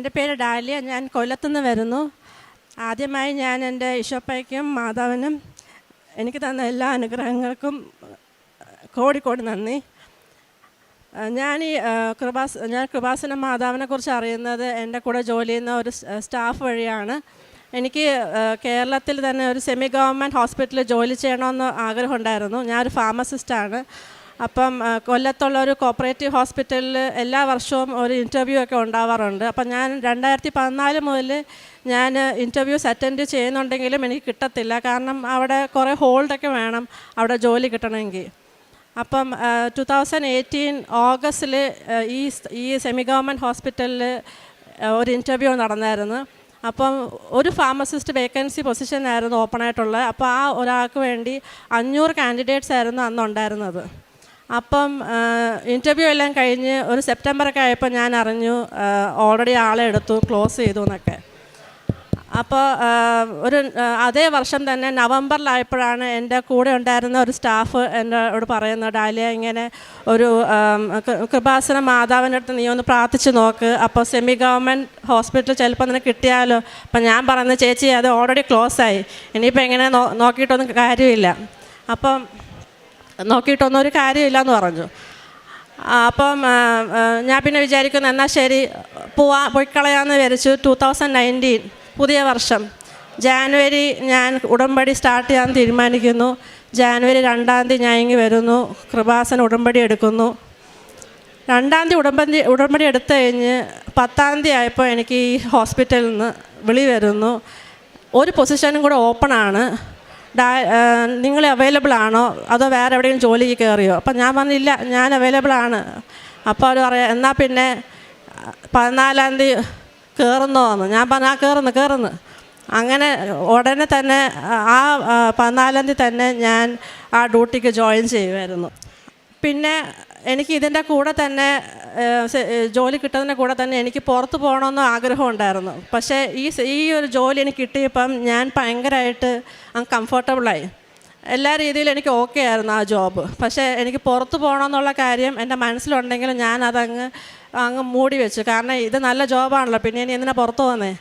എന്റെ പേര് ഡാലിയ ഞാൻ കൊല്ലത്തുനിന്ന് വരുന്നു. ആദ്യമായി ഞാൻ എന്റെ ഈശോപ്പയ്ക്കും മാതാവിനും എനിക്ക് തന്ന എല്ലാ അനുഗ്രഹങ്ങൾക്കും കോടിക്കോടി നന്ദി. ഞാൻ ഈ കൃപാസ് ഞാൻ കൃപാസന മാതാവിനെ കുറിച്ച് അറിയുന്നത് എന്റെ കൂടെ ജോലി ചെയ്യുന്ന ഒരു സ്റ്റാഫ് വഴിയാണ്. എനിക്ക് കേരളത്തിൽ തന്നെ ഒരു സെമി ഗവൺമെന്റ് ഹോസ്പിറ്റലിൽ ജോലി ചെയ്യണമെന്ന് ആഗ്രഹമുണ്ടായിരുന്നു. ഞാനൊരു ഫാർമസിസ്റ്റാണ് അപ്പം കൊല്ലത്തുള്ള ഒരു കോപ്പറേറ്റീവ് ഹോസ്പിറ്റലിൽ എല്ലാ വർഷവും ഒരു ഇന്റർവ്യൂ ഒക്കെ ഉണ്ടാവാറുണ്ട്. അപ്പം ഞാൻ രണ്ടായിരത്തി പതിനാല് മുതൽ ഞാൻ ഇന്റർവ്യൂസ് അറ്റൻഡ് ചെയ്യുന്നുണ്ടെങ്കിലും എനിക്ക് കിട്ടത്തില്ല. കാരണം അവിടെ കുറേ ഹോൾഡൊക്കെ വേണം അവിടെ ജോലി കിട്ടണമെങ്കിൽ. അപ്പം ടു തൗസൻഡ് എയ്റ്റീൻ ഓഗസ്റ്റിൽ ഈ ഈ സെമി ഗവൺമെന്റ് ഹോസ്പിറ്റലിൽ ഒരു ഇന്റർവ്യൂ നടന്നായിരുന്നു. അപ്പം ഒരു ഫാർമസിസ്റ്റ് വേക്കൻസി പൊസിഷൻ ആയിരുന്നു ഓപ്പൺ ആയിട്ടുള്ളത്. അപ്പോൾ ആ ഒരാൾക്ക് വേണ്ടി അഞ്ഞൂറ് കാൻഡിഡേറ്റ്സ് ആയിരുന്നു അന്ന് ഉണ്ടായിരുന്നത് അപ്പം ഇന്റർവ്യൂ എല്ലാം കഴിഞ്ഞ് ഒരു സെപ്റ്റംബറൊക്കെ ആയപ്പോൾ ഞാൻ അറിഞ്ഞു ഓൾറെഡി ആളെ എടുത്തു ക്ലോസ് ചെയ്തു എന്നൊക്കെ. അപ്പോൾ ഒരു അതേ വർഷം തന്നെ നവംബറിലായപ്പോഴാണ് എന്റെ കൂടെ ഉണ്ടായിരുന്ന ഒരു സ്റ്റാഫ് എന്നോട് പറയുന്നത് ഡാലിയ ഇങ്ങനെ ഒരു കൃപാസന മാതാവിന്റെ അടുത്ത് നീ ഒന്ന് പ്രാർത്ഥിച്ച് നോക്ക്. അപ്പോൾ സെമി ഗവൺമെന്റ് ഹോസ്പിറ്റൽ ചിലപ്പോൾ നിനക്ക് കിട്ടിയാലോ. അപ്പം ഞാൻ പറയുന്നത് ചേച്ചി അത് ഓൾറെഡി ക്ലോസ് ആയി. ഇനിയിപ്പോൾ എങ്ങനെ നോക്കിയിട്ടൊന്നും കാര്യമില്ല. അപ്പം നോക്കിയിട്ടൊന്നും ഒരു കാര്യമില്ല എന്ന് പറഞ്ഞു. അപ്പം ഞാൻ പിന്നെ വിചാരിക്കുന്നു എന്നാൽ ശരി പോവാ പോയിക്കളയാന്ന് വിചാരിച്ചു. ടു തൗസൻഡ് നയന്റീൻ പുതിയ വർഷം. ജാനുവരി ഞാൻ ഉടമ്പടി സ്റ്റാർട്ട് ചെയ്യാൻ തീരുമാനിക്കുന്നു. ജാനുവരി രണ്ടാം തീയതി ഞാൻ ഇങ്ങ് വരുന്നു. കൃപാസന ഉടമ്പടി എടുക്കുന്നു. രണ്ടാം തീയതി ഉടമ്പടി ഉടമ്പടി എടുത്തു കഴിഞ്ഞ് പത്താം തീയതി ആയപ്പോൾ എനിക്ക് ഈ ഹോസ്പിറ്റലിൽ നിന്ന് വിളി വരുന്നു. ഒരു പൊസിഷനും കൂടെ ഓപ്പണാണ് നിങ്ങൾ അവൈലബിൾ ആണോ? അതോ വേറെ എവിടെയെങ്കിലും ജോലിക്ക് കയറിയോ അപ്പം ഞാൻ പറഞ്ഞില്ല ഞാൻ അവൈലബിൾ ആണ്. അപ്പോൾ അവർ പറയാം എന്നാൽ പിന്നെ പതിനാലാം തീയതി കയറുന്നോ എന്ന്. ഞാൻ പറഞ്ഞു ആ കയറുന്നു കയറുന്നു അങ്ങനെ ഉടനെ തന്നെ ആ, പതിനാലാം തീയതി തന്നെ ഞാൻ ആ ഡ്യൂട്ടിക്ക് ജോയിൻ ചെയ്യുമായിരുന്നു പിന്നെ എനിക്ക് ഇതിന്റെ കൂടെ തന്നെ ജോലി കിട്ടുന്നതിന്റെ കൂടെ തന്നെ എനിക്ക് പുറത്ത് പോകണമെന്ന് ആഗ്രഹം ഉണ്ടായിരുന്നു. പക്ഷേ ഈ ഈ ഒരു ജോലി എനിക്ക് കിട്ടിയപ്പം ഞാൻ ഭയങ്കരമായിട്ട് അൺകംഫർട്ടബിളായി എല്ലാ രീതിയിലും എനിക്ക് ഓക്കെ ആയിരുന്നു ആ ജോബ് പക്ഷേ എനിക്ക് പുറത്ത് പോകണമെന്നുള്ള കാര്യം എന്റെ മനസ്സിലുണ്ടെങ്കിലും ഞാൻ അതങ്ങ് അങ്ങ് മൂടി വെച്ചു. കാരണം ഇത് നല്ല ജോബാണല്ലോ പിന്നെ ഇനി എന്തിനാ പുറത്ത് പോകുന്നേ?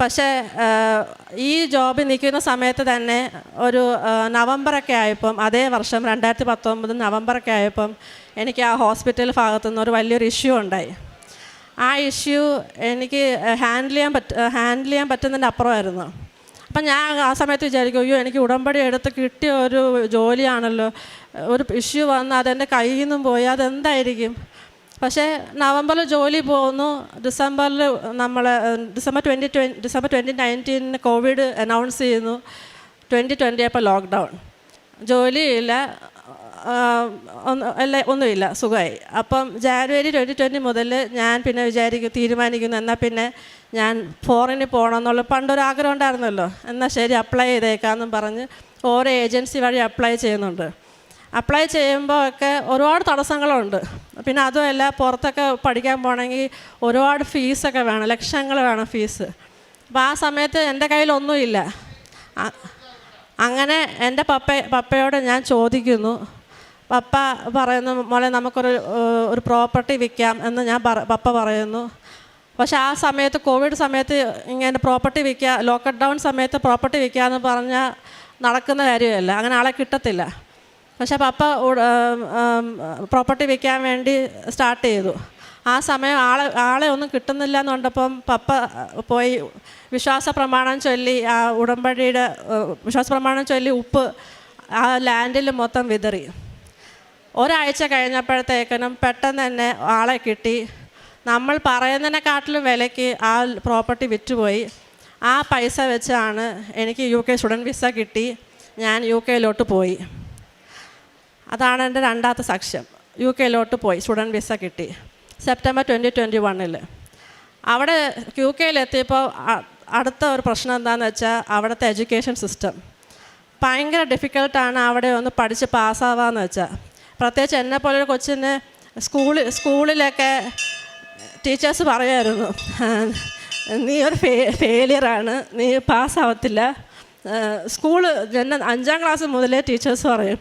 പക്ഷേ ഈ ജോബ് നിൽക്കുന്ന സമയത്ത് തന്നെ ഒരു നവംബറൊക്കെ ആയപ്പം അതേ വർഷം രണ്ടായിരത്തി പത്തൊമ്പത് നവംബറൊക്കെ ആയപ്പം എനിക്ക് ആ ഹോസ്പിറ്റൽ ഭാഗത്തു നിന്ന് ഒരു വലിയൊരു ഇഷ്യൂ ഉണ്ടായി. ആ ഇഷ്യൂ എനിക്ക് ഹാൻഡിൽ ചെയ്യാൻ പറ്റ ഹാൻഡിൽ ചെയ്യാൻ പറ്റുന്നതിന്റെ അപ്പുറമായിരുന്നു. അപ്പം ഞാൻ ആ സമയത്ത് വിചാരിക്കും അയ്യോ എനിക്ക് ഉടമ്പടി എടുത്ത് കിട്ടിയ ഒരു ജോലിയാണല്ലോ. ഒരു ഇഷ്യൂ വന്ന് അതെന്റെ കയ്യിൽ നിന്നും പോയി അതെന്തായിരിക്കും? പക്ഷേ നവംബറിൽ ജോലി പോകുന്നു. ഡിസംബറിൽ നമ്മൾ December twenty twenty December twenty നയന്റീനിന് covid announce ചെയ്യുന്നു. ട്വന്റി ട്വന്റി അപ്പോൾ ലോക്ക്ഡൗൺ. ജോലിയില്ല. അല്ല ഒന്നുമില്ല. സുഖമായി അപ്പം ജാനുവരി ട്വന്റി ട്വന്റി മുതൽ ഞാൻ പിന്നെ വിചാരിക്കും തീരുമാനിക്കുന്നു. എന്നാൽ പിന്നെ ഞാൻ ഫോറിന് പോകണം എന്നുള്ള പണ്ടൊരു ആഗ്രഹം ഉണ്ടായിരുന്നല്ലോ. എന്നാൽ ശരി അപ്ലൈ ചെയ്തേക്കാമെന്നും പറഞ്ഞ് ഓരോ ഏജൻസി വഴി അപ്ലൈ ചെയ്യുന്നുണ്ട്. അപ്ലൈ ചെയ്യുമ്പോൾ ഒക്കെ ഒരുപാട് തടസ്സങ്ങളുണ്ട്. പിന്നെ അതുമല്ല പുറത്തൊക്കെ പഠിക്കാൻ പോകണമെങ്കിൽ ഒരുപാട് ഫീസൊക്കെ വേണം ലക്ഷങ്ങൾ വേണം ഫീസ്. അപ്പോൾ ആ സമയത്ത് എന്റെ കയ്യിലൊന്നുമില്ല. അങ്ങനെ എന്റെ പപ്പ പപ്പയോട് ഞാൻ ചോദിക്കുന്നു. പപ്പ പറയുന്നു മോളെ നമുക്കൊരു ഒരു പ്രോപ്പർട്ടി വിൽക്കാം എന്ന് ഞാൻ പപ്പ പറയുന്നു. പക്ഷെ ആ സമയത്ത് കോവിഡ് സമയത്ത് ഇങ്ങനെ പ്രോപ്പർട്ടി വിൽക്കുക ലോക്ക്ഡൗൺ സമയത്ത് പ്രോപ്പർട്ടി വിൽക്കുക എന്ന് പറഞ്ഞാൽ നടക്കുന്ന കാര്യമല്ല. അങ്ങനെ ആളെ കിട്ടത്തില്ല. പക്ഷെ പപ്പ പ്രോപ്പർട്ടി വെക്കാൻ വേണ്ടി സ്റ്റാർട്ട് ചെയ്തു. ആ സമയം ആളെ ആളെ ഒന്നും കിട്ടുന്നില്ല എന്ന് കണ്ടപ്പം പപ്പ പോയി വിശ്വാസ പ്രമാണം ചൊല്ലി ആ ഉടമ്പടിയുടെ വിശ്വാസ പ്രമാണം ചൊല്ലി ഉപ്പ് ആ ലാൻഡിൽ മൊത്തം വിതറി. ഒരാഴ്ച കഴിഞ്ഞപ്പോഴത്തേക്കിനും പെട്ടെന്ന് തന്നെ ആളെ കിട്ടി. നമ്മൾ പറയുന്നതിനെക്കാട്ടിലും വിലയ്ക്ക് ആ പ്രോപ്പർട്ടി വിറ്റുപോയി. ആ പൈസ വെച്ചാണ് എനിക്ക് യു കെ സ്റ്റുഡന്റ് വിസ കിട്ടി. ഞാൻ യു കെയിലോട്ട് പോയി. അതാണ് എന്റെ രണ്ടാമത്തെ സാക്ഷ്യം. യു കെയിലോട്ട് പോയി സ്റ്റുഡന്റ് വിസ കിട്ടി. സെപ്റ്റംബർ ട്വന്റി ട്വന്റി വണ്ണിൽ അവിടെ യു കെയിലെത്തിയപ്പോൾ അടുത്ത ഒരു പ്രശ്നം എന്താണെന്ന് വെച്ചാൽ അവിടുത്തെ എഡ്യൂക്കേഷൻ സിസ്റ്റം. ഭയങ്കര ഡിഫിക്കൽട്ടാണ് അവിടെ ഒന്ന് പഠിച്ച് പാസ്സാവാന്ന് വെച്ചാൽ പ്രത്യേകിച്ച് എന്നെ പോലെ ഒരു കൊച്ചിന് സ്കൂളിൽ സ്കൂളിലൊക്കെ ടീച്ചേഴ്സ് പറയുമായിരുന്നു നീ ഒരു ഫേ ഫെയിലിയറാണ് നീ പാസ്സാവത്തില്ല. സ്കൂൾ എന്നെ അഞ്ചാം ക്ലാസ് മുതലേ ടീച്ചേഴ്സ് പറയും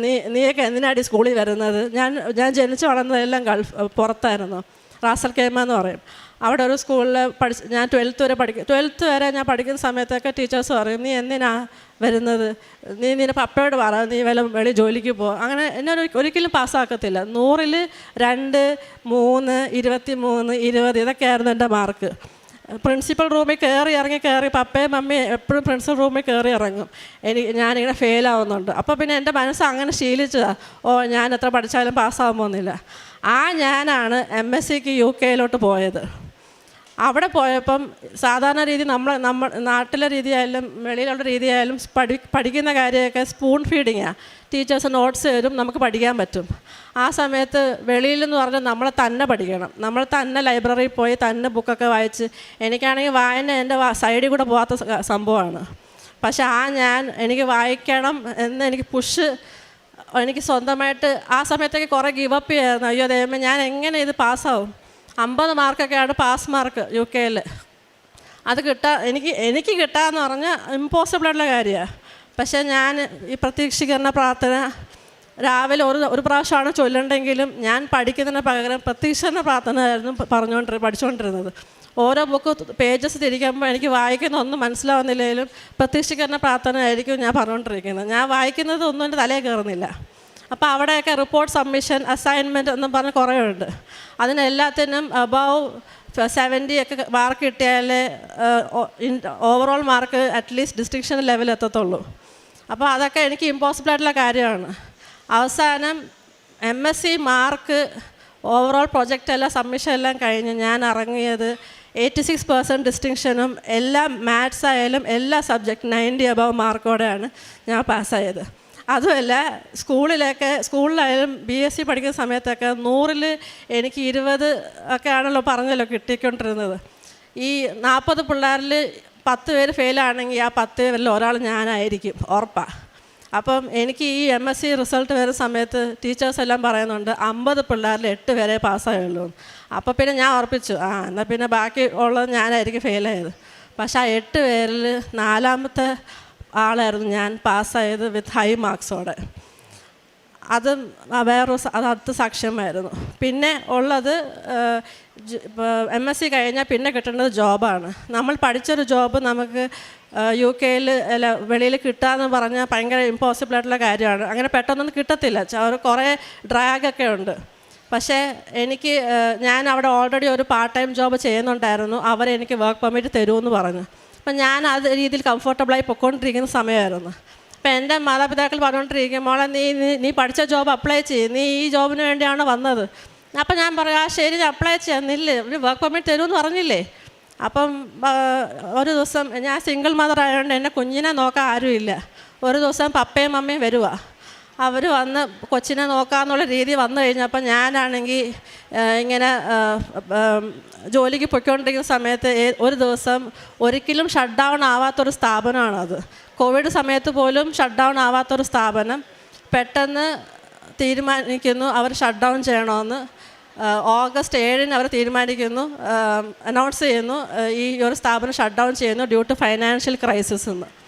നീ നീയൊക്കെ എന്തിനാടി സ്കൂളിൽ വരുന്നത്? ഞാൻ ഞാൻ ജനിച്ചു വളർന്നതെല്ലാം ഗൾഫ് പുറത്തായിരുന്നു. റാസൽ കേമ എന്ന് പറയും. അവിടെ ഒരു സ്കൂളിൽ പഠിച്ച് ഞാൻ ട്വൽത്ത് വരെ പഠിക്കും ട്വൽത്ത് വരെ ഞാൻ പഠിക്കുന്ന സമയത്തൊക്കെ ടീച്ചേഴ്സ് പറയും നീ എന്തിനാ വരുന്നത്? നീ നിന്റെ പപ്പയോട് പറ നീ വല്ല വെളി ജോലിക്ക് പോ. അങ്ങനെ എന്നെ ഒരു- ഒരിക്കലും പാസ്സാക്കത്തില്ല. നൂറിൽ രണ്ട് മൂന്ന് ഇരുപത്തി മൂന്ന് ഇരുപത് ഇതൊക്കെയായിരുന്നു എന്റെ മാർക്ക്. പ്രിൻസിപ്പൽ റൂമിൽ കയറി ഇറങ്ങി കയറി പപ്പയും മമ്മിയും എപ്പോഴും പ്രിൻസിപ്പൽ റൂമിൽ കയറി ഇറങ്ങും. എനിക്ക് ഞാനിങ്ങനെ ഫെയിൽ ആവുന്നുണ്ട്. അപ്പോൾ പിന്നെ എന്റെ മനസ്സ് അങ്ങനെ ശീലിച്ചതാണ് ഓ ഞാൻ എത്ര പഠിച്ചാലും പാസ്സാകാൻ പോകുന്നില്ല. ആ ഞാനാണ് എം എസ് സിക്ക് യു കെയിലോട്ട് പോയത്. അവിടെ പോയപ്പം സാധാരണ രീതി നമ്മൾ നമ്മൾ നാട്ടിലെ രീതിയായാലും വെളിയിലുള്ള രീതിയായാലും പഠി പഠിക്കുന്ന കാര്യമൊക്കെ സ്പൂൺ ഫീഡിങ്ങാണ് ടീച്ചേഴ്സ് നോട്ട്സ് തരും നമുക്ക് പഠിക്കാൻ പറ്റും. ആ സമയത്ത് വെളിയിലെന്ന് പറഞ്ഞാൽ നമ്മൾ തന്നെ പഠിക്കണം. നമ്മൾ തന്നെ ലൈബ്രറിയിൽ പോയി തന്നെ ബുക്കൊക്കെ വായിച്ച് എനിക്കാണെങ്കിൽ വായന എന്റെ സൈഡിൽ കൂടെ പോകാത്ത സംഭവമാണ്. പക്ഷേ ആ ഞാൻ എനിക്ക് വായിക്കണം എന്ന് എനിക്ക് പുഷ് എനിക്ക് സ്വന്തമായിട്ട് ആ സമയത്തൊക്കെ കുറേ ഗിവ് അപ്പ് ചെയ്യായിരുന്നു. അയ്യോ ദൈവമേ ഞാൻ എങ്ങനെ ഇത് പാസ്സാവും അമ്പത് മാർക്കൊക്കെയാണ് പാസ് മാർക്ക് യു കെയിൽ അത് കിട്ടാ എനിക്ക് എനിക്ക് കിട്ടാന്ന് പറഞ്ഞാൽ ഇമ്പോസിബിൾ ആയിട്ടുള്ള കാര്യമാണ് പക്ഷേ ഞാൻ ഈ പ്രത്യക്ഷീകരണ പ്രാർത്ഥന രാവിലെ ഒരു ഒരു പ്രാവശ്യമാണ് ചൊല്ലണ്ടെങ്കിലും ഞാൻ പഠിക്കുന്നതിന് പകരം പ്രത്യക്ഷീകരണ പ്രാർത്ഥന ആയിരുന്നു പറഞ്ഞുകൊണ്ട് പഠിച്ചുകൊണ്ടിരുന്നത് ഓരോ ബുക്ക് പേജസ് തിരിക്കുമ്പോൾ എനിക്ക് വായിക്കുന്ന ഒന്നും മനസ്സിലാവുന്നില്ലെങ്കിലും പ്രത്യക്ഷീകരണ പ്രാർത്ഥന ആയിരിക്കും ഞാൻ പറഞ്ഞുകൊണ്ടിരിക്കുന്നത് ഞാൻ വായിക്കുന്നത് ഒന്നും എന്റെ തലയിൽ കയറുന്നില്ല അപ്പോൾ അവിടെയൊക്കെ റിപ്പോർട്ട് സബ്മിഷൻ അസൈൻമെന്റ് എന്നും പറഞ്ഞ് കുറേ ഉണ്ട് അതിനെല്ലാത്തിനും അബവ് സെവന്റി ഒക്കെ മാർക്ക് കിട്ടിയാലേ overall mark at least distinction level എത്തത്തുള്ളൂ. അപ്പോൾ അതൊക്കെ എനിക്ക് ഇമ്പോസിബിൾ ആയിട്ടുള്ള കാര്യമാണ്. അവസാനം M S C mark overall project എല്ലാം സബ്മിഷൻ എല്ലാം കഴിഞ്ഞ് ഞാൻ ഇറങ്ങിയത് എയ്റ്റി സിക്സ് പെർസെന്റ് ഡിസ്റ്റിങ്ഷനും എല്ലാ മാത്സ് ആയാലും എല്ലാ സബ്ജക്റ്റ് നയന്റി അബവ് മാർക്കോടെയാണ് ഞാൻ പാസ്സായത് അതുമല്ല സ്കൂളിലൊക്കെ സ്കൂളിലായാലും ബി എസ് സി പഠിക്കുന്ന സമയത്തൊക്കെ നൂറിൽ എനിക്ക് ഇരുപത് ഒക്കെ ആണല്ലോ പറഞ്ഞല്ലോ കിട്ടിക്കൊണ്ടിരുന്നത്. ഈ നാൽപ്പത് പിള്ളേരിൽ പത്ത് പേര് ഫെയിലാണെങ്കിൽ ആ പത്ത് പേരിൽ ഒരാൾ ഞാനായിരിക്കും ഉറപ്പാണ് അപ്പം എനിക്ക് ഈ എം എസ് സി റിസൾട്ട് വരുന്ന സമയത്ത് ടീച്ചേഴ്സ് എല്ലാം പറയുന്നുണ്ട് അമ്പത് പിള്ളേരിൽ എട്ട് പേരെ പാസ്സായുള്ളൂ. അപ്പോൾ പിന്നെ ഞാൻ ഉറപ്പിച്ചു ആ എന്നാൽ പിന്നെ ബാക്കി ഉള്ളത് ഞാനായിരിക്കും ഫെയിലായത് പക്ഷേ ആ എട്ട് പേരിൽ നാലാമത്തെ ആളായിരുന്നു ഞാൻ പാസ്സായത് വിത്ത് ഹൈ മാർക്സോടെ അത് വേറൊരു അത് സാക്ഷ്യമായിരുന്നു. പിന്നെ ഉള്ളത് എം എസ് സി കഴിഞ്ഞാൽ പിന്നെ കിട്ടേണ്ടത് ജോബാണ്. നമ്മൾ പഠിച്ചൊരു ജോബ് നമുക്ക് യു കെയിൽ അല്ല വെളിയിൽ കിട്ടാന്ന് പറഞ്ഞാൽ ഭയങ്കര ഇമ്പോസിബിൾ ആയിട്ടുള്ള കാര്യമാണ്. അങ്ങനെ പെട്ടെന്നൊന്നും കിട്ടത്തില്ല. അവർ കുറേ ഡ്രാഗൊക്കെ ഉണ്ട്. പക്ഷേ എനിക്ക് ഞാൻ അവിടെ ഓൾറെഡി ഒരു പാർട്ട് ടൈം ജോബ് ചെയ്യുന്നുണ്ടായിരുന്നു. അവരെനിക്ക് വർക്ക് പെർമിറ്റ് തരുമെന്ന് പറഞ്ഞു. അപ്പം ഞാൻ അത് രീതിയിൽ കംഫർട്ടബിളായി പൊയ്ക്കൊണ്ടിരിക്കുന്ന സമയമായിരുന്നു അപ്പം എന്റെ മാതാപിതാക്കൾ പറഞ്ഞുകൊണ്ടിരിക്കും മോളെ നീ നീ- പഠിച്ച ജോബ് അപ്ലൈ ചെയ്യും. നീ ഈ ജോബിന് വേണ്ടിയാണ് വന്നത്. അപ്പം ഞാൻ പറയും ആ ശരി ഞാൻ അപ്ലൈ നില്ല്. ഒരു വർക്ക് പെർമിറ്റ് തരുമെന്ന് പറഞ്ഞില്ലേ? അപ്പം ഒരു ദിവസം ഞാൻ സിംഗിൾ മദർ ആയതുകൊണ്ട് എന്റെ കുഞ്ഞിനെ നോക്കാൻ ആരുമില്ല. ഒരു ദിവസം പപ്പയും മമ്മയും വരുവാ. അവർ വന്ന് കൊച്ചിനെ നോക്കാമെന്നുള്ള രീതി വന്നു കഴിഞ്ഞപ്പോൾ ഞാനാണെങ്കിൽ ഇങ്ങനെ ജോലിക്ക് പൊയ്ക്കൊണ്ടിരിക്കുന്ന സമയത്ത് ഒരു ദിവസം ഒരിക്കലും ഷട്ട് ഡൗൺ ആവാത്തൊരു സ്ഥാപനമാണത്. കോവിഡ് സമയത്ത് പോലും ഷട്ട് ഡൗൺ ആവാത്തൊരു സ്ഥാപനം. പെട്ടെന്ന് തീരുമാനിക്കുന്നു അവർ ഷട്ട് ഡൗൺ ചെയ്യണമെന്ന് ഓഗസ്റ്റ് ഏഴിന് അവർ തീരുമാനിക്കുന്നു അനൗൺസ് ചെയ്യുന്നു ഈ ഒരു സ്ഥാപനം ഷട്ട് ഡൗൺ ചെയ്യുന്നു ഡ്യൂ ടു ഫൈനാൻഷ്യൽ ക്രൈസിസ് എന്ന്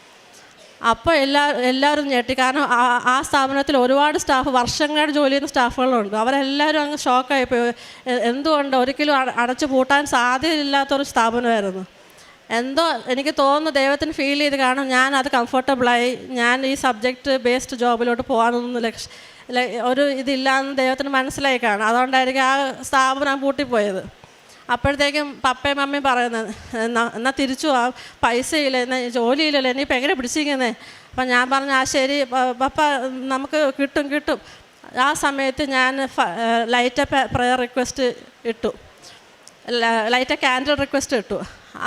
അപ്പോൾ എല്ലാ എല്ലാവരും ഞെട്ടി. കാരണം ആ ആ സ്ഥാപനത്തിൽ ഒരുപാട് സ്റ്റാഫ് വർഷങ്ങളായിട്ട് ജോലി ചെയ്യുന്ന സ്റ്റാഫുകളുണ്ട്. അവരെല്ലാവരും അങ്ങ് ഷോക്കായിപ്പോയി. എന്തുകൊണ്ട് ഒരിക്കലും അട- അടച്ചു പൂട്ടാൻ സാധ്യതയില്ലാത്തൊരു സ്ഥാപനമായിരുന്നു. എന്തോ എനിക്ക് തോന്നുന്നു ദൈവത്തിന് ഫീൽ ചെയ്ത് കാരണം ഞാൻ അത് കംഫർട്ടബിളായി ഞാൻ ഈ സബ്ജക്റ്റ് ബേസ്ഡ് ജോബിലോട്ട് പോകാനൊന്നും ലക്ഷ ഒരു ഇതില്ലാന്ന് ദൈവത്തിന് മനസ്സിലായി കാണും അതുകൊണ്ടായിരിക്കും ആ സ്ഥാപനം പൂട്ടിപ്പോയത്. അപ്പോഴത്തേക്കും പപ്പയും മമ്മയും പറയുന്നത് എന്നാ എന്നാൽ തിരിച്ചു ആ പൈസ ഇല്ല എന്നാൽ ജോലിയില്ലല്ലോ എന്നെ ഇപ്പം എങ്ങനെ പിടിച്ചിരിക്കുന്നത് അപ്പം ഞാൻ പറഞ്ഞു ആ ശരി പപ്പ നമുക്ക് കിട്ടും കിട്ടും. ആ സമയത്ത് ഞാൻ ലൈറ്റ് പ്രയർ റിക്വസ്റ്റ് ഇട്ടു. ലൈറ്റ് ക്യാൻഡിൽ റിക്വസ്റ്റ് ഇട്ടു.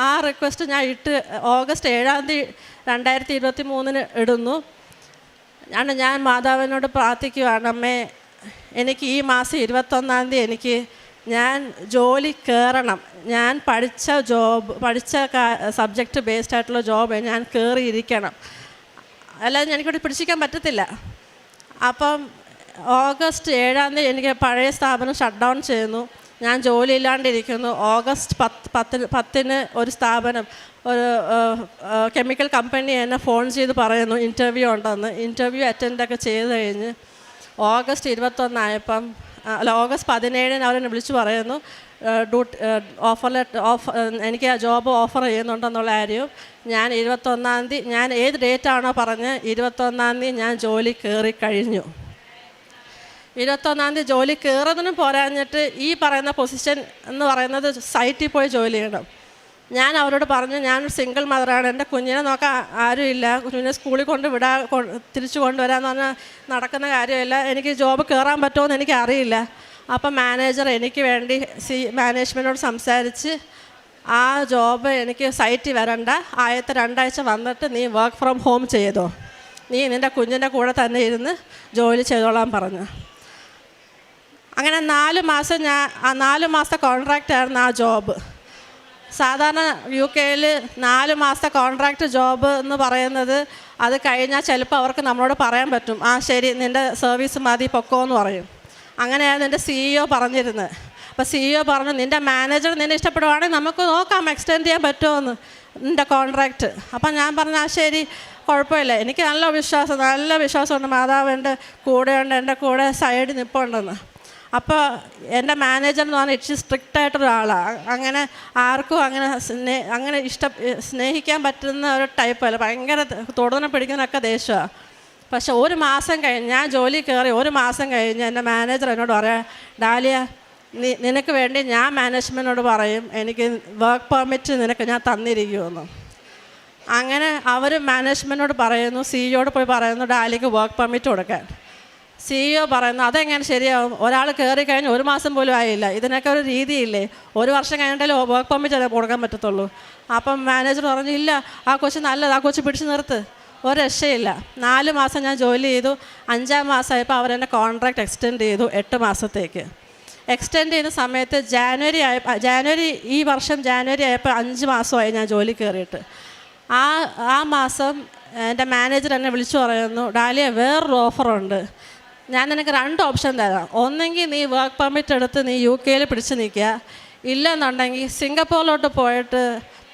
ആ റിക്വസ്റ്റ് ഞാൻ ഇട്ട് ഓഗസ്റ്റ് ഏഴാം തീയതി രണ്ടായിരത്തി ഇരുപത്തി മൂന്നിന് ഇടുന്നു. ഞാൻ ഞാൻ മാതാവിനോട് പ്രാർത്ഥിക്കുകയാണ് അമ്മേ എനിക്ക് ഈ മാസം ഇരുപത്തൊന്നാം തീയതി എനിക്ക് ഞാൻ ജോലി കയറണം ഞാൻ പഠിച്ച ജോബ് പഠിച്ച സബ്ജക്റ്റ് ബേസ്ഡ് ആയിട്ടുള്ള ജോബ് ഞാൻ കയറിയിരിക്കണം അല്ലാതെ എനിക്കിവിടെ പിടിച്ചിരിക്കാൻ പറ്റത്തില്ല. അപ്പം ഓഗസ്റ്റ് ഏഴാം തീയതി എനിക്ക് പഴയ സ്ഥാപനം ഷട്ട് ഡൗൺ ചെയ്യുന്നു. ഞാൻ ജോലി ഇല്ലാണ്ടിരിക്കുന്നു. ഓഗസ്റ്റ് പത്ത് പത്തിന് പത്തിന് ഒരു സ്ഥാപനം ഒരു കെമിക്കൽ കമ്പനി എന്നെ ഫോൺ ചെയ്ത് പറയുന്നു ഇന്റർവ്യൂ ഉണ്ടെന്ന്. ഇന്റർവ്യൂ അറ്റൻഡൊക്കെ ചെയ്ത് കഴിഞ്ഞ് ഓഗസ്റ്റ് ഇരുപത്തൊന്നായപ്പം അല്ല ഓഗസ്റ്റ് പതിനേഴിന് അവരെന്നെ വിളിച്ചു പറയുന്നു ഡ്യൂട്ടി ഓഫർ ഓഫ് എനിക്ക് ആ ജോബ് ഓഫർ ചെയ്യുന്നുണ്ടെന്നുള്ള കാര്യവും. ഞാൻ ഇരുപത്തൊന്നാം തീയതി ഞാൻ ഏത് ഡേറ്റാണോ പറഞ്ഞ് ഇരുപത്തൊന്നാം തീയതി ഞാൻ ജോലി കയറി കഴിഞ്ഞു. ഇരുപത്തൊന്നാം തീയതി ജോലി കയറുന്നതിനും പോരാഞ്ഞിട്ട് ഈ പറയുന്ന പൊസിഷൻ എന്ന് പറയുന്നത് സൈറ്റിൽ പോയി ജോലി ചെയ്യണം. ഞാൻ അവരോട് പറഞ്ഞു ഞാൻ സിംഗിൾ മദറാണ് എന്റെ കുഞ്ഞിനെ നോക്കാൻ ആരുമില്ല കുഞ്ഞിനെ സ്കൂളിൽ കൊണ്ട് വിടാ തിരിച്ചു കൊണ്ടുവരാന്ന് പറഞ്ഞാൽ നടക്കുന്ന കാര്യമില്ല. എനിക്ക് ജോബ് കയറാൻ പറ്റുമോ എന്ന് അറിയില്ല. അപ്പം മാനേജർ എനിക്ക് വേണ്ടി സി മാനേജ്മെന്റോട് സംസാരിച്ച് ആ ജോബ് എനിക്ക് സൈറ്റിൽ വരണ്ട. ആദ്യത്തെ രണ്ടാഴ്ച വന്നിട്ട് നീ വർക്ക് ഫ്രം ഹോം ചെയ്തോ. നീ നിന്റെ കുഞ്ഞിന്റെ കൂടെ തന്നെ ഇരുന്ന് ജോലി ചെയ്തോളാൻ പറഞ്ഞു. അങ്ങനെ നാല് മാസം ഞാൻ ആ നാല് മാസത്തെ കോൺട്രാക്റ്റായിരുന്നു ആ ജോബ് സാധാരണ യു കെയിൽ നാല് മാസത്തെ കോൺട്രാക്റ്റ് ജോബ് എന്ന് പറയുന്നത് അത് കഴിഞ്ഞാൽ ചിലപ്പോൾ അവർക്ക് നമ്മളോട് പറയാൻ പറ്റും ആ ശരി നിന്റെ സർവീസ് മതി പൊക്കോ എന്ന് പറയും. അങ്ങനെയാണ് നിന്റെ സിഇഒ പറഞ്ഞിരുന്നത്. അപ്പോൾ സിഇഒ പറഞ്ഞു നിന്റെ മാനേജർ നിന്നെ ഇഷ്ടപ്പെടുവാണെങ്കിൽ നമുക്ക് നോക്കാം എക്സ്റ്റെൻഡ് ചെയ്യാൻ പറ്റുമോ എന്ന് നിന്റെ കോൺട്രാക്റ്റ് അപ്പം ഞാൻ പറഞ്ഞു ആ ശരി കുഴപ്പമില്ല. എനിക്ക് നല്ല വിശ്വാസം നല്ല വിശ്വാസമുണ്ട്. മാതാവ് എന്റെ കൂടെയുണ്ട് എന്റെ കൂടെ സൈഡ് നിൽപ്പുണ്ടെന്ന് അപ്പോൾ എന്റെ മാനേജർ എന്ന് പറഞ്ഞാൽ ഇച്ചിരി സ്ട്രിക്റ്റ് ആയിട്ടൊരാളാണ് അങ്ങനെ ആർക്കും അങ്ങനെ സ്നേ അങ്ങനെ ഇഷ്ട സ്നേഹിക്കാൻ പറ്റുന്ന ഒരു ടൈപ്പല്ല ഭയങ്കര തുടർന്ന് പിടിക്കുന്നൊക്കെ ദേഷ്യമാണ് പക്ഷെ ഒരു മാസം കഴിഞ്ഞ് ഞാൻ ജോലി കയറി ഒരു മാസം കഴിഞ്ഞ് എന്റെ മാനേജർ എന്നോട് പറയാം ഡാലിയ നീ നിനക്ക് വേണ്ടി ഞാൻ മാനേജ്മെന്റിനോട് പറയും. എനിക്ക് വർക്ക് പെർമിറ്റ് നിനക്ക് ഞാൻ തന്നിരിക്കുമെന്ന്. അങ്ങനെ അവർ മാനേജ്മെന്റിനോട് പറയുന്നു സിഇയോട് പോയി പറയുന്നു ഡാലിക്ക് വർക്ക് പെർമിറ്റ് കൊടുക്കാൻ. സിഇഒ പറയുന്നു അതെങ്ങനെ ശരിയാവും? ഒരാൾ കയറി കഴിഞ്ഞ് ഒരു മാസം പോലും ആയില്ല. ഇതിനൊക്കെ ഒരു രീതിയില്ലേ? ഒരു വർഷം കഴിഞ്ഞിട്ടല്ലേ വർക്ക് പെർമിറ്റ് കൊടുക്കാൻ പറ്റത്തുള്ളൂ? അപ്പം മാനേജർ പറഞ്ഞു ഇല്ല ആ കൊച്ചു നല്ലത് ആ കൊച്ചു പിടിച്ചു നിർത്ത്. ഒരു രക്ഷയില്ല. നാല് മാസം ഞാൻ ജോലി ചെയ്തു. അഞ്ചാം മാസമായപ്പോൾ അവരെന്നെ കോൺട്രാക്ട് എക്സ്റ്റെൻഡ് ചെയ്തു എട്ട് മാസത്തേക്ക്. എക്സ്റ്റെൻഡ് ചെയ്യുന്ന സമയത്ത് ജാനുവരി ആയ ജാനുവരി ഈ വർഷം ജാനുവരി ആയപ്പോൾ അഞ്ച് മാസമായി ഞാൻ ജോലി കയറിയിട്ട് ആ ആ മാസം എന്റെ മാനേജർ എന്നെ വിളിച്ചു പറയുന്നു ഡാലിയ വേറൊരു ഓഫറുണ്ട് ഞാൻ നിനക്ക് രണ്ട് ഓപ്ഷൻ തരാം. ഒന്നെങ്കിൽ നീ വർക്ക് പെർമിറ്റ് എടുത്ത് നീ യു കെയിൽ പിടിച്ച് നിൽക്കുക. ഇല്ലെന്നുണ്ടെങ്കിൽ സിംഗപ്പൂരിലോട്ട് പോയിട്ട്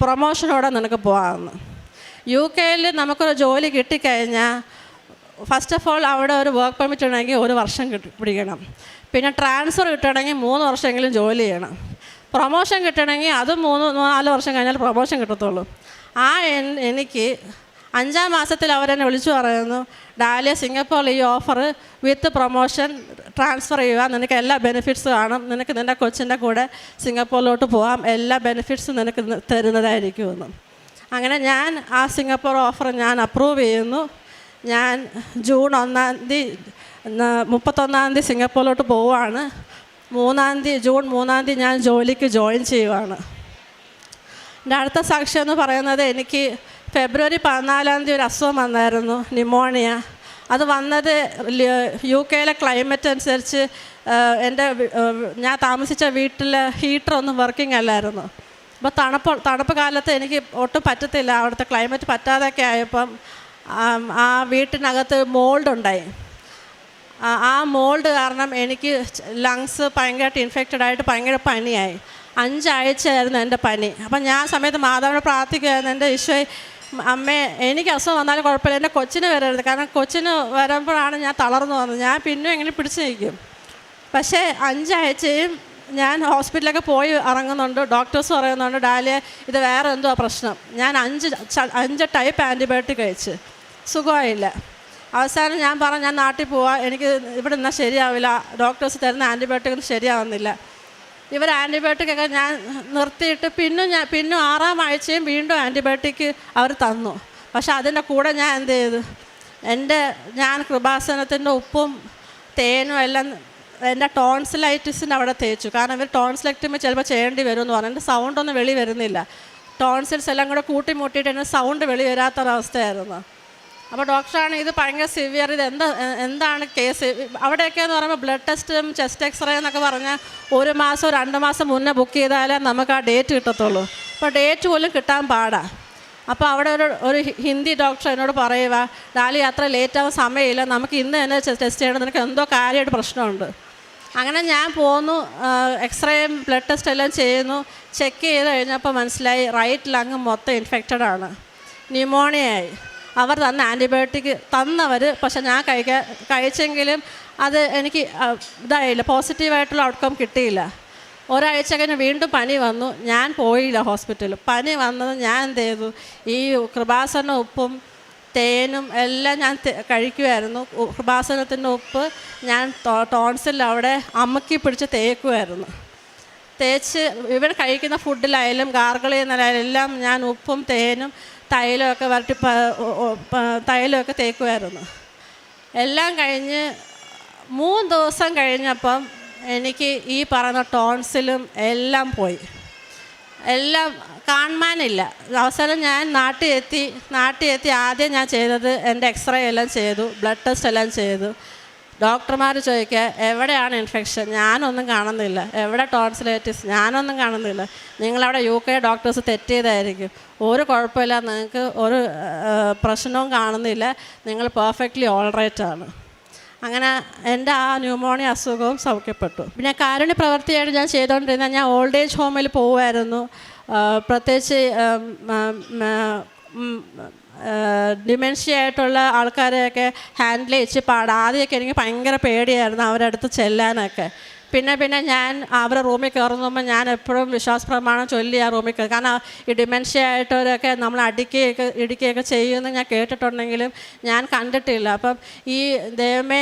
പ്രൊമോഷനോടെ നിനക്ക് പോകാമെന്ന്. യു കെയിൽ നമുക്കൊരു ജോലി കിട്ടിക്കഴിഞ്ഞാൽ ഫസ്റ്റ് ഓഫ് ഓൾ അവിടെ ഒരു വർക്ക് പെർമിറ്റ് ഉണ്ടെങ്കിൽ ഒരു വർഷം കിട്ടി പിടിക്കണം. പിന്നെ ട്രാൻസ്ഫർ കിട്ടണമെങ്കിൽ മൂന്ന് വർഷമെങ്കിലും ജോലി ചെയ്യണം. പ്രൊമോഷൻ കിട്ടണമെങ്കിൽ അതും മൂന്ന് നാല് വർഷം കഴിഞ്ഞാൽ പ്രൊമോഷൻ കിട്ടത്തുള്ളൂ. ആ എനിക്ക് അഞ്ചാം മാസത്തിൽ അവരെന്നെ വിളിച്ചു പറയുന്നു ഡാലിയ സിംഗപ്പൂർ ഈ ഓഫർ വിത്ത് പ്രൊമോഷൻ ട്രാൻസ്ഫർ ചെയ്യുക. നിനക്ക് എല്ലാ ബെനിഫിറ്റ്സ് കാണും. നിനക്ക് നിന്റെ കൊച്ചിന്റെ കൂടെ സിംഗപ്പൂരിലോട്ട് പോകാം എല്ലാ ബെനിഫിറ്റ്സും നിനക്ക് തരുന്നതായിരിക്കുമെന്ന് അങ്ങനെ ഞാൻ ആ സിംഗപ്പൂർ ഓഫർ ഞാൻ അപ്രൂവ് ചെയ്യുന്നു. ഞാൻ ജൂൺ ഒന്നാം തീയതി മുപ്പത്തൊന്നാം തീയതി സിംഗപ്പൂരിലോട്ട് പോവുകയാണ്. മൂന്നാം തീയതി ജൂൺ മൂന്നാം തീയതി ഞാൻ ജോലിക്ക് ജോയിൻ ചെയ്യുവാണ്. എന്റെ അടുത്ത സാക്ഷ്യം എന്ന് പറയുന്നത് എനിക്ക് ഫെബ്രുവരി പതിനാലാം തീയതി ഒരു അസുഖം വന്നായിരുന്നു ന്യൂമോണിയ അത് വന്നത് യു കെയിലെ ക്ലൈമറ്റ് അനുസരിച്ച് എന്റെ ഞാൻ താമസിച്ച വീട്ടിൽ ഹീറ്ററൊന്നും വർക്കിംഗ് അല്ലായിരുന്നു. അപ്പോൾ തണുപ്പ് തണുപ്പ് കാലത്ത് എനിക്ക് ഒട്ടും പറ്റത്തില്ല. അവിടുത്തെ ക്ലൈമറ്റ് പറ്റാതൊക്കെ ആയപ്പം ആം, വീട്ടിനകത്ത് മോൾഡ് ഉണ്ടായി. ആ- മോൾഡ് കാരണം എനിക്ക് ലങ്സ് ഭയങ്കരമായിട്ട് ഇൻഫെക്റ്റഡ് ആയിട്ട് ഭയങ്കര പനിയായി. അഞ്ചാഴ്ചയായിരുന്നു എന്റെ പനി. അപ്പം ഞാൻ സമയത്ത് മാതാവിനെ പ്രാർത്ഥിക്കുമായിരുന്നു എന്റെ ഈശോ അമ്മേ എനിക്ക് അസുഖം വന്നാലും കുഴപ്പമില്ല. എന്റെ കൊച്ചിന് വരരുത്. കാരണം കൊച്ചിന് വരുമ്പോഴാണ് ഞാൻ തളർന്നു വന്നത് ഞാൻ പിന്നെ എങ്ങനെ പിടിച്ചു നിൽക്കും. പക്ഷേ അഞ്ചാഴ്ചയും ഞാൻ ഹോസ്പിറ്റലിലൊക്കെ പോയി ഇറങ്ങുന്നുണ്ട്. ഡോക്ടേഴ്സ് പറയുന്നുണ്ട് ഡാലിയ ഇത് വേറെ എന്തോ പ്രശ്നം? ഞാൻ അഞ്ച് അഞ്ച് ടൈപ്പ് ആന്റിബയോട്ടിക് കഴിച്ച്. സുഖമായില്ല. അവസാനം ഞാൻ പറഞ്ഞു ഞാൻ നാട്ടിൽ പോവാം. എനിക്ക് ഇവിടെ നിന്നാൽ ശരിയാവില്ല. ഡോക്ടേഴ്സ് തരുന്ന ആന്റിബയോട്ടിക് ശരിയാവുന്നില്ല. ഇവർ ആന്റിബയോട്ടിക് ഒക്കെ ഞാൻ നിർത്തിയിട്ട് പിന്നും ഞാൻ പിന്നും ആറാം ആഴ്ചയും വീണ്ടും ആന്റിബയോട്ടിക് അവർ തന്നു. പക്ഷെ അതിന്റെ കൂടെ ഞാൻ എന്ത് ചെയ്തു? എന്റെ ഞാൻ കൃപാസനത്തിന്റെ ഉപ്പും തേനും എല്ലാം എന്റെ ടോൺസിലൈറ്റിസിന്റെ അവിടെ തേച്ചു. കാരണം ഇവർ ടോൺസിലക്ടമി ചിലപ്പോൾ ചെയ്യേണ്ടി വരും എന്ന് പറഞ്ഞു. എന്റെ സൗണ്ടൊന്നും വെളി വരുന്നില്ല. ടോൺസിൽസ് എല്ലാം കൂടെ കൂട്ടിമുട്ടിയിട്ട് എന്റെ സൗണ്ട് വെളി വരാത്തൊരവസ്ഥയായിരുന്നു. അപ്പോൾ ഡോക്ടറാണ് ഇത് ഭയങ്കര സിവിയർ ഇത് എന്താ എന്താണ് കേസ് അവിടെയൊക്കെ എന്ന് പറയുമ്പോൾ ബ്ലഡ് ടെസ്റ്റും ചെസ്റ്റ് എക്സ്റേ എന്നൊക്കെ പറഞ്ഞാൽ ഒരു മാസം രണ്ട് മാസം മുന്നേ ബുക്ക് ചെയ്താലേ നമുക്ക് ആ ഡേറ്റ് കിട്ടത്തുള്ളൂ. അപ്പോൾ ഡേറ്റ് പോലും കിട്ടാൻ പാടാ. അപ്പോൾ അവിടെ ഒരു ഒരു ഹിന്ദി ഡോക്ടർ എന്നോട് പറയുക ഡാലി അത്ര ലേറ്റ് ആവാൻ സമയമില്ല. നമുക്ക് ഇന്ന് തന്നെ ടെസ്റ്റ് ചെയ്യണം. നിനക്ക് എന്തോ കാര്യമായിട്ട് പ്രശ്നമുണ്ട്. അങ്ങനെ ഞാൻ പോന്നു എക്സ്റേയും ബ്ലഡ് ടെസ്റ്റ് എല്ലാം ചെയ്യുന്നു. ചെക്ക് ചെയ്ത് കഴിഞ്ഞപ്പോൾ മനസ്സിലായി റൈറ്റ് ലങ് മൊത്തം ഇൻഫെക്റ്റഡ് ആണ്. ന്യൂമോണിയയായി അവർ തന്ന ആന്റിബയോട്ടിക് തന്നവർ പക്ഷെ ഞാൻ കഴിക്കാൻ കഴിച്ചെങ്കിലും അത് എനിക്ക് ഇതായില്ല. പോസിറ്റീവായിട്ടുള്ള ഔട്ട്കം കിട്ടിയില്ല. ഒരാഴ്ച കഴിഞ്ഞ് വീണ്ടും പനി വന്നു. ഞാൻ പോയില്ല ഹോസ്പിറ്റലിൽ. പനി വന്നത് ഞാൻ എന്ത് ചെയ്തു? ഈ കൃപാസന ഉപ്പും തേനും എല്ലാം ഞാൻ കഴിക്കുമായിരുന്നു കൃപാസനത്തിന്റെ ഉപ്പ് ഞാൻ ടോൺസിൽ അവിടെ അമ്മക്കി പിടിച്ച് തേക്കുമായിരുന്നു തേച്ച് ഇവർ കഴിക്കുന്ന ഫുഡിലായാലും ഗാർഗിൾ ചെയ്യുന്നതിലായാലും എല്ലാം ഞാൻ ഉപ്പും തേനും തൈലമൊക്കെ വരട്ടി തൈലമൊക്കെ തേക്കുമായിരുന്നു. എല്ലാം കഴിഞ്ഞ് മൂന്ന് ദിവസം കഴിഞ്ഞപ്പം എനിക്ക് ഈ പറഞ്ഞ ടോൺസിലും എല്ലാം പോയി. എല്ലാം കാണാനില്ല അവസാനം ഞാൻ നാട്ടിൽ എത്തി നാട്ടിൽ എത്തി ആദ്യം ഞാൻ ചെയ്തത് എന്റെ എക്സ്റേ എല്ലാം ചെയ്തു ബ്ലഡ് ടെസ്റ്റ് എല്ലാം ചെയ്തു. ഡോക്ടർമാർ ചോദിക്കുക എവിടെയാണ് ഇൻഫെക്ഷൻ ഞാനൊന്നും കാണുന്നില്ല. എവിടെ ടോൺസിലൈറ്റിസ് ഞാനൊന്നും കാണുന്നില്ല. നിങ്ങളവിടെ യു കെ ഡോക്ടേഴ്സ് തെറ്റ് ചെയ്തായിരിക്കും. ഒരു കുഴപ്പമില്ല. നിങ്ങൾക്ക് ഒരു പ്രശ്നവും കാണുന്നില്ല. നിങ്ങൾ പെർഫെക്റ്റ്ലി ഓൾറൈറ്റ് ആണ്. അങ്ങനെ എന്റെ ആ ന്യൂമോണിയ അസുഖവും സൗഖ്യപ്പെട്ടു. പിന്നെ കാരുണ്യ പ്രവൃത്തിയായിട്ട് ഞാൻ ചെയ്തുകൊണ്ടിരുന്ന ഞാൻ ഓൾഡ് ഏജ് ഹോമിൽ പോകുമായിരുന്നു പ്രത്യേകിച്ച് ഡിമെൻഷ്യ ആയിട്ടുള്ള ആൾക്കാരെയൊക്കെ ഹാൻഡിൽ ചെയ്ച്ച് പാടാം. ആദ്യമൊക്കെ എനിക്ക് ഭയങ്കര പേടിയായിരുന്നു അവരുടെ അടുത്ത് ചെല്ലാനൊക്കെ. പിന്നെ പിന്നെ ഞാൻ അവരുടെ റൂമിൽ കയറുമ്പോൾ ഞാൻ എപ്പോഴും വിശ്വാസ പ്രമാണം ചൊല്ലി ആ റൂമിൽ കയറും. കാരണം ഈ ഡിമെൻഷ്യ ആയിട്ടവരൊക്കെ നമ്മൾ അടിക്കുകയൊക്കെ ഇടിക്കുകയൊക്കെ ചെയ്യുമെന്ന് ഞാൻ കേട്ടിട്ടുണ്ടെങ്കിലും ഞാൻ കണ്ടിട്ടില്ല. അപ്പം ഈ ദൈവമേ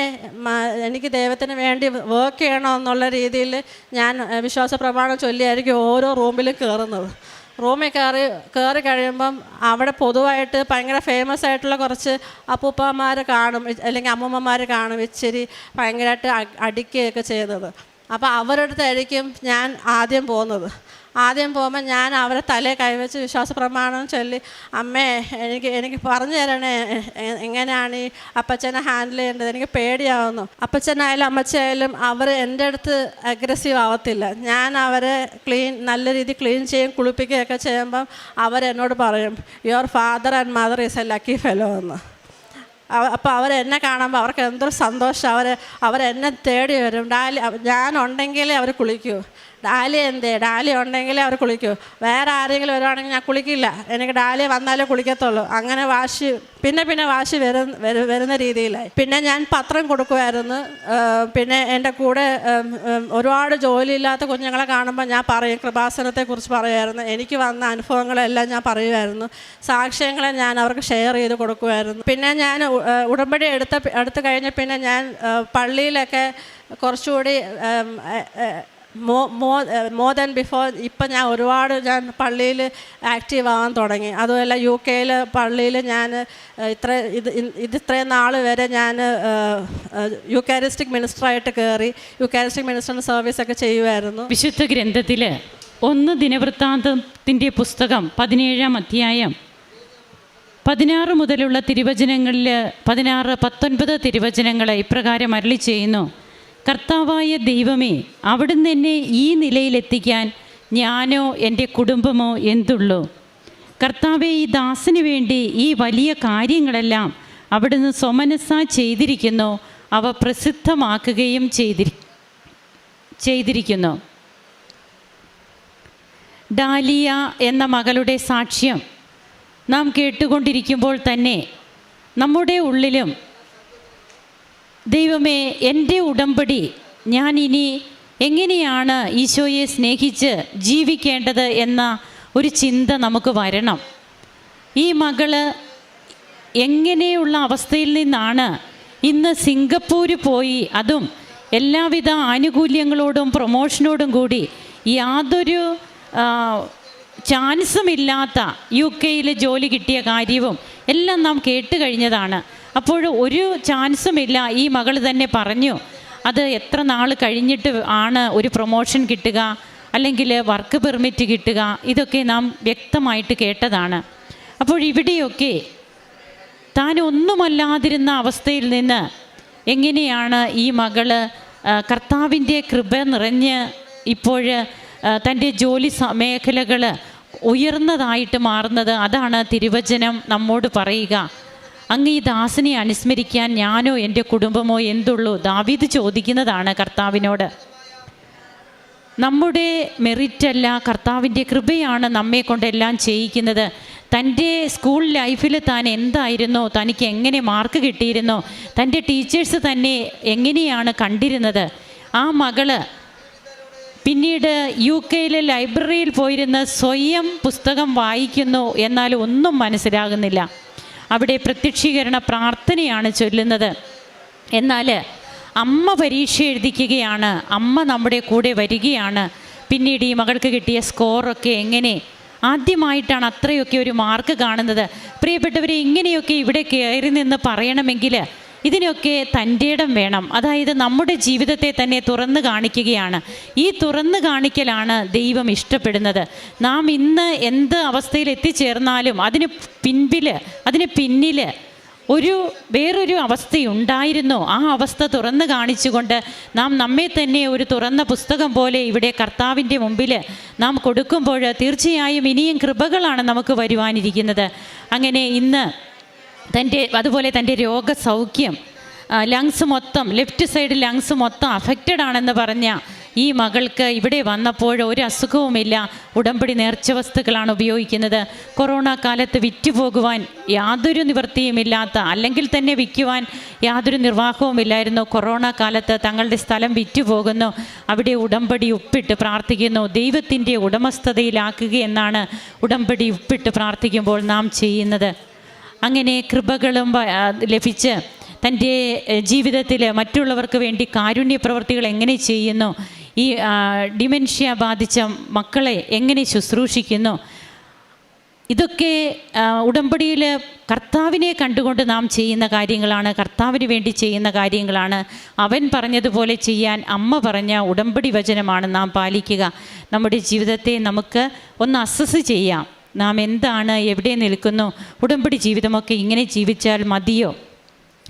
എനിക്ക് ദൈവത്തിന് വേണ്ടി വർക്ക് ചെയ്യണമെന്നുള്ള രീതിയിൽ ഞാൻ വിശ്വാസ പ്രമാണം ചൊല്ലിയായിരിക്കും ഓരോ റൂമിലും കയറുന്നത്. റൂമിൽ കയറി കയറി കഴിയുമ്പം അവിടെ പൊതുവായിട്ട് ഭയങ്കര ഫേമസ് ആയിട്ടുള്ള കുറച്ച് അപ്പൂപ്പന്മാർ കാണും അല്ലെങ്കിൽ അമ്മൂമ്മമാർ കാണും ഇച്ചിരി ഭയങ്കരമായിട്ട് അടിക്കുകയൊക്കെ ചെയ്യുന്നത്. അപ്പോൾ അവരുടെ അടുത്തായിരിക്കും ഞാൻ ആദ്യം പോകുന്നത്. ആദ്യം പോകുമ്പോൾ ഞാൻ അവരെ തലേ കൈവച്ച് വിശ്വാസ പ്രമാണം ചൊല്ലി അമ്മേ എനിക്ക് എനിക്ക് പറഞ്ഞു തരണേ എങ്ങനെയാണ് ഈ അപ്പച്ചനെ ഹാൻഡിൽ ചെയ്യേണ്ടത്? എനിക്ക് പേടിയാവുന്നു. അപ്പച്ചനായാലും അമ്മച്ചയായാലും അവർ എന്റെ അടുത്ത് അഗ്രസീവ് ആവത്തില്ല. ഞാൻ അവരെ ക്ലീൻ നല്ല രീതിയിൽ ക്ലീൻ ചെയ്യും കുളിപ്പിക്കുകയൊക്കെ ചെയ്യുമ്പം അവരെന്നോട് പറയും your father and mother is a lucky fellow എന്ന്. അപ്പോൾ അവരെന്നെ കാണുമ്പോൾ അവർക്ക് എന്തൊരു സന്തോഷം. അവർ അവരെന്നെ തേടി വരും. ഡാലി ഞാനുണ്ടെങ്കിലേ അവർ കുളിക്കൂ. ഡാലി എന്തേ? ഡാലി ഉണ്ടെങ്കിലേ അവർ കുളിക്കൂ. വേറെ ആരെങ്കിലും വരുവാണെങ്കിൽ ഞാൻ കുളിക്കില്ല. എനിക്ക് ഡാലി വന്നാലേ കുളിക്കത്തുള്ളൂ. അങ്ങനെ വാശി പിന്നെ പിന്നെ വാശി വരുന്ന വരു- വരുന്ന രീതിയിലായി. പിന്നെ ഞാൻ പത്രം കൊടുക്കുമായിരുന്നു പിന്നെ എന്റെ കൂടെ ഒരുപാട് ജോലിയില്ലാത്ത കുഞ്ഞുങ്ങളെ കാണുമ്പോൾ ഞാൻ പറയും കൃപാസനത്തെക്കുറിച്ച് പറയുമായിരുന്നു എനിക്ക് വന്ന അനുഭവങ്ങളെല്ലാം ഞാൻ പറയുമായിരുന്നു സാക്ഷ്യങ്ങളെ ഞാൻ അവർക്ക് ഷെയർ ചെയ്ത് കൊടുക്കുമായിരുന്നു പിന്നെ ഞാൻ ഉടമ്പടി എടുത്ത എടുത്തു കഴിഞ്ഞ പിന്നെ ഞാൻ പള്ളിയിലൊക്കെ കുറച്ചുകൂടി മോ മോ മോർ ദാൻ ബിഫോർ ഇപ്പം ഞാൻ ഒരുപാട് ഞാൻ പള്ളിയിൽ ആക്റ്റീവ് ആകാൻ തുടങ്ങി. അതുമല്ല യു കെയിൽ പള്ളിയിൽ ഞാൻ ഇത്ര ഇത് ഇത് ഇത്രയും നാൾ വരെ ഞാൻ യുക്കാരിസ്റ്റിക് മിനിസ്റ്ററായിട്ട് കയറി യുക്കാരിസ്റ്റിക് മിനിസ്റ്ററിന്റെ സർവീസൊക്കെ ചെയ്യുമായിരുന്നു വിശുദ്ധ ഗ്രന്ഥത്തിൽ ഒന്ന് ദിനവൃത്താന്തത്തിന്റെ പുസ്തകം പതിനേഴാം അധ്യായം. പതിനാറ് മുതലുള്ള തിരുവചനങ്ങളിൽ പതിനാറ് പത്തൊൻപത് തിരുവചനങ്ങളെ ഇപ്രകാരം അരളി ചെയ്യുന്നു. കർത്താവായ ദൈവമേ അവിടുന്ന് എന്നെ ഈ നിലയിലെത്തിക്കാൻ ഞാനോ എന്റെ കുടുംബമോ എന്തുള്ളൂ? കർത്താവെ ഈ ദാസിന് വേണ്ടി ഈ വലിയ കാര്യങ്ങളെല്ലാം അവിടുന്ന് സ്വമനസ്സ ചെയ്തിരിക്കുന്നു. അവ പ്രസിദ്ധമാക്കുകയും ചെയ്തിരി ചെയ്തിരിക്കുന്നു. ഡാലിയ എന്ന മകളുടെ സാക്ഷ്യം നാം കേട്ടുകൊണ്ടിരിക്കുമ്പോൾ തന്നെ നമ്മുടെ ഉള്ളിലും ദൈവമേ എന്റെ ഉടമ്പടി ഞാൻ ഇനി എങ്ങനെയാണ് ഈശോയെ സ്നേഹിച്ച് ജീവിക്കേണ്ടത് എന്ന ഒരു ചിന്ത നമുക്ക് വരണം. ഈ മകൾ എങ്ങനെയുള്ള അവസ്ഥയിൽ നിന്നാണ് ഇന്ന് സിംഗപ്പൂര് പോയി അതും എല്ലാവിധ ആനുകൂല്യങ്ങളോടും പ്രൊമോഷനോടും കൂടി യാതൊരു ചാൻസും ഇല്ലാത്ത യു കെയിൽ ജോലി കിട്ടിയ കാര്യവും എല്ലാം നാം കേട്ട് കഴിഞ്ഞതാണ്. അപ്പോൾ ഒരു ചാൻസും ഇല്ല. ഈ മകൾ തന്നെ പറഞ്ഞു അത് എത്ര നാൾ കഴിഞ്ഞിട്ട് ആണ് ഒരു പ്രൊമോഷൻ കിട്ടുക? അല്ലെങ്കിൽ വർക്ക് പെർമിറ്റ് കിട്ടുക? ഇതൊക്കെ നാം വ്യക്തമായിട്ട് കേട്ടതാണ്. അപ്പോൾ ഇവിടെയൊക്കെ താൻ ഒന്നുമല്ലാതിരുന്ന അവസ്ഥയിൽ നിന്ന് എങ്ങനെയാണ് ഈ മകൾ കർത്താവിന്റെ കൃപ നിറഞ്ഞ് ഇപ്പോൾ തന്റെ ജോലി മേഖലകൾ ഉയർന്നതായിട്ട് മാറുന്നത്? അതാണ് തിരുവചനം നമ്മോട് പറയുക. അങ്ങ് ഈ ദാസിനെ അനുസ്മരിക്കാൻ ഞാനോ എന്റെ കുടുംബമോ എന്തുള്ളൂ? ദാവീദ് ചോദിക്കുന്നതാണ് കർത്താവിനോട്. നമ്മുടെ മെറിറ്റല്ല കർത്താവിന്റെ കൃപയാണ് നമ്മെ കൊണ്ടെല്ലാം ചെയ്യിക്കുന്നത്. തന്റെ സ്കൂൾ ലൈഫിൽ താൻ എന്തായിരുന്നോ? തനിക്ക് എങ്ങനെ മാർക്ക് കിട്ടിയിരുന്നോ? തന്റെ ടീച്ചേഴ്സ് തന്നെ എങ്ങനെയാണ് കണ്ടിരുന്നത്? ആ മകൾ പിന്നീട് യു കെയിലെ ലൈബ്രറിയിൽ പോയിരുന്ന് സ്വയം പുസ്തകം വായിക്കുന്നു എന്നാൽ ഒന്നും മനസ്സിലാകുന്നില്ല. അവിടെ പ്രത്യക്ഷീകരണ പ്രാർത്ഥനയാണ് ചൊല്ലുന്നത്. എന്നാൽ അമ്മ പരീക്ഷ എഴുതിക്കുകയാണ്. അമ്മ നമ്മുടെ കൂടെ വരികയാണ്. പിന്നീട് ഈ മകൾക്ക് കിട്ടിയ സ്കോറൊക്കെ എങ്ങനെ? ആദ്യമായിട്ടാണ് അത്രയൊക്കെ ഒരു മാർക്ക് കാണുന്നത്. പ്രിയപ്പെട്ടവരെ ഇങ്ങനെയൊക്കെ ഇവിടെ കയറി നിന്ന് പറയണമെങ്കിൽ ഇതിനൊക്കെ തന്റെ ഇടം വേണം. അതായത് നമ്മുടെ ജീവിതത്തെ തന്നെ തുറന്നു കാണിക്കുകയാണ്. ഈ തുറന്നു കാണിക്കലാണ് ദൈവം ഇഷ്ടപ്പെടുന്നത്. നാം ഇന്ന് എന്ത് അവസ്ഥയിൽ എത്തിച്ചേർന്നാലും അതിന് പിൻപിൽ അതിന് പിന്നിൽ ഒരു വേറൊരു അവസ്ഥയുണ്ടായിരുന്നു. ആ അവസ്ഥ തുറന്നു കാണിച്ചുകൊണ്ട് നാം നമ്മെ തന്നെ ഒരു തുറന്ന പുസ്തകം പോലെ ഇവിടെ കർത്താവിന്റെ മുമ്പിൽ നാം കൊടുക്കുമ്പോൾ തീർച്ചയായും ഇനിയും കൃപകളാണ് നമുക്ക് വരുവാനിരിക്കുന്നത്. അങ്ങനെ ഇന്ന് തന്റെ അതുപോലെ തന്റെ രോഗസൗഖ്യം ലങ്സ് മൊത്തം ലെഫ്റ്റ് സൈഡ് ലങ്സ് മൊത്തം അഫക്റ്റഡ് ആണെന്ന് പറഞ്ഞ ഈ മകൾക്ക് ഇവിടെ വന്നപ്പോൾ ഒരു അസുഖവുമില്ല. ഉടമ്പടി നേർച്ച വസ്തുക്കളാണ് ഉപയോഗിക്കുന്നത്. കൊറോണ കാലത്ത് വിറ്റുപോകുവാൻ യാതൊരു നിവൃത്തിയുമില്ലാത്ത അല്ലെങ്കിൽ തന്നെ വിൽക്കുവാൻ യാതൊരു നിർവാഹവുമില്ലായിരുന്നു. കൊറോണ കാലത്ത് തങ്ങളുടെ സ്ഥലം വിറ്റുപോകുന്നു. അവിടെ ഉടമ്പടി ഉപ്പിട്ട് പ്രാർത്ഥിക്കുന്നു. ദൈവത്തിന്റെ ഉടമസ്ഥതയിലാക്കുക എന്നാണ് ഉടമ്പടി ഉപ്പിട്ട് പ്രാർത്ഥിക്കുമ്പോൾ നാം ചെയ്യുന്നത്. അങ്ങനെ കൃപകളും ലഭിച്ച് തന്റെ ജീവിതത്തിൽ മറ്റുള്ളവർക്ക് വേണ്ടി കാരുണ്യ പ്രവർത്തികൾ എങ്ങനെ ചെയ്യുന്നു ഈ ഡിമെൻഷ്യ ബാധിച്ച മക്കളെ എങ്ങനെ ശുശ്രൂഷിക്കുന്നു ഇതൊക്കെ ഉടമ്പടിയിൽ കർത്താവിനെ കണ്ടുകൊണ്ട് നാം ചെയ്യുന്ന കാര്യങ്ങളാണ് കർത്താവിന് വേണ്ടി ചെയ്യുന്ന കാര്യങ്ങളാണ്. അവൻ പറഞ്ഞതുപോലെ ചെയ്യാൻ അമ്മ പറഞ്ഞ ഉടമ്പടി വചനമാണ് നാം പാലിക്കുക. നമ്മുടെ ജീവിതത്തെ നമുക്ക് ഒന്ന് അസസ് ചെയ്യാം. നാം എന്താണ് എവിടെ നിൽക്കുന്നു ഉടമ്പടി ജീവിതമൊക്കെ ഇങ്ങനെ ജീവിച്ചാൽ മതിയോ?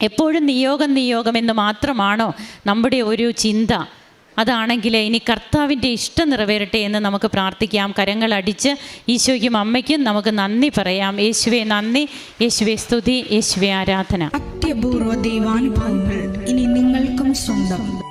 എപ്പോഴും നിയോഗം നിയോഗം എന്ന് മാത്രമാണോ നമ്മുടെ ഒരു ചിന്ത? അതാണെങ്കിൽ ഇനി കർത്താവിന്റെ ഇഷ്ടം നിറവേറട്ടെ എന്ന് നമുക്ക് പ്രാർത്ഥിക്കാം. കരങ്ങൾ അടിച്ച് ഈശോയ്ക്കും അമ്മയ്ക്കും നമുക്ക് നന്ദി പറയാം. യേശുവെ നന്ദി. യേശുവെ സ്തുതി. യേശുവെ ആരാധന. അത്യപൂർവ ദൈവാനുഭവങ്ങൾ ഇനി നിങ്ങൾക്കും സ്വന്തം.